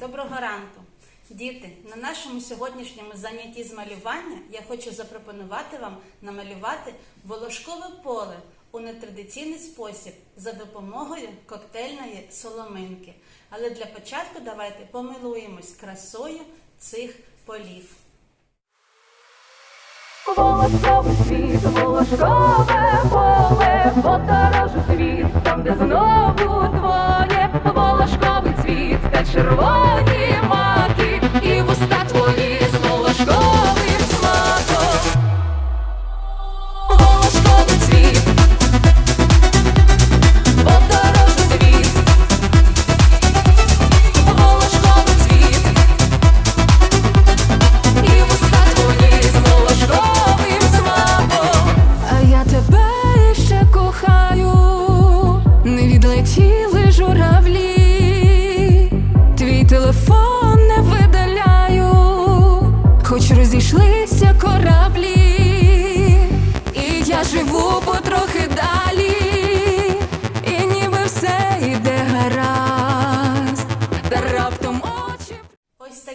Доброго ранку! Діти, на нашому сьогоднішньому занятті з малювання я хочу запропонувати вам намалювати волошкове поле у нетрадиційний спосіб за допомогою коктейльної соломинки. Але для початку давайте помилуємось красою цих полів. Волошковий світ, волошкове поле, подорожу світ, там, де знову та червоні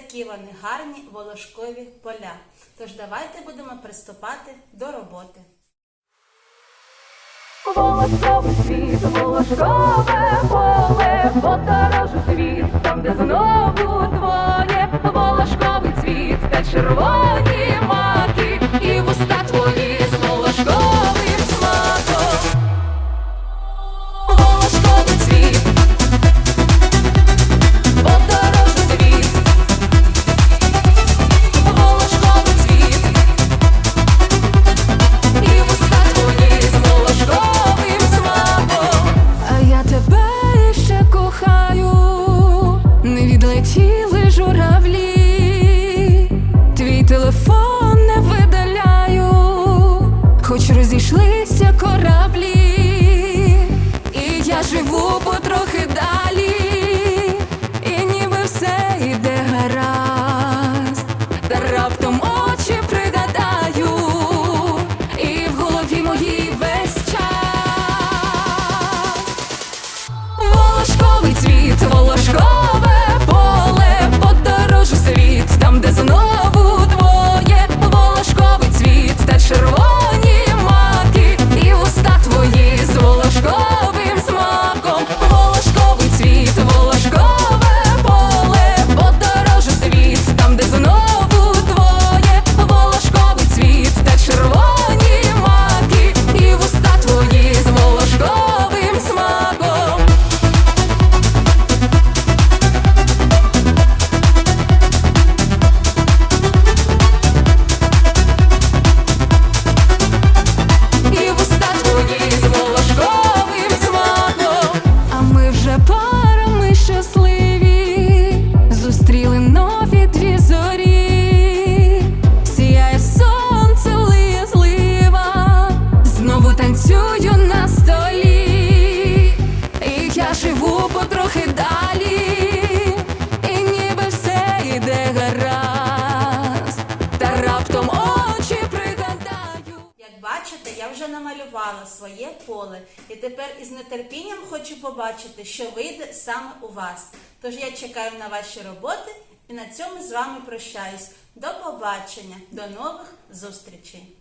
такі вони гарні волошкові поля. Тож давайте будемо приступати до роботи. Волошковий світ, волошкове поле, подорожу світ, там, де знову двоє, телефон Бачите, я вже намалювала своє поле і тепер із нетерпінням хочу побачити, що вийде саме у вас. Тож я чекаю на ваші роботи і на цьому з вами прощаюсь. До побачення, до нових зустрічей!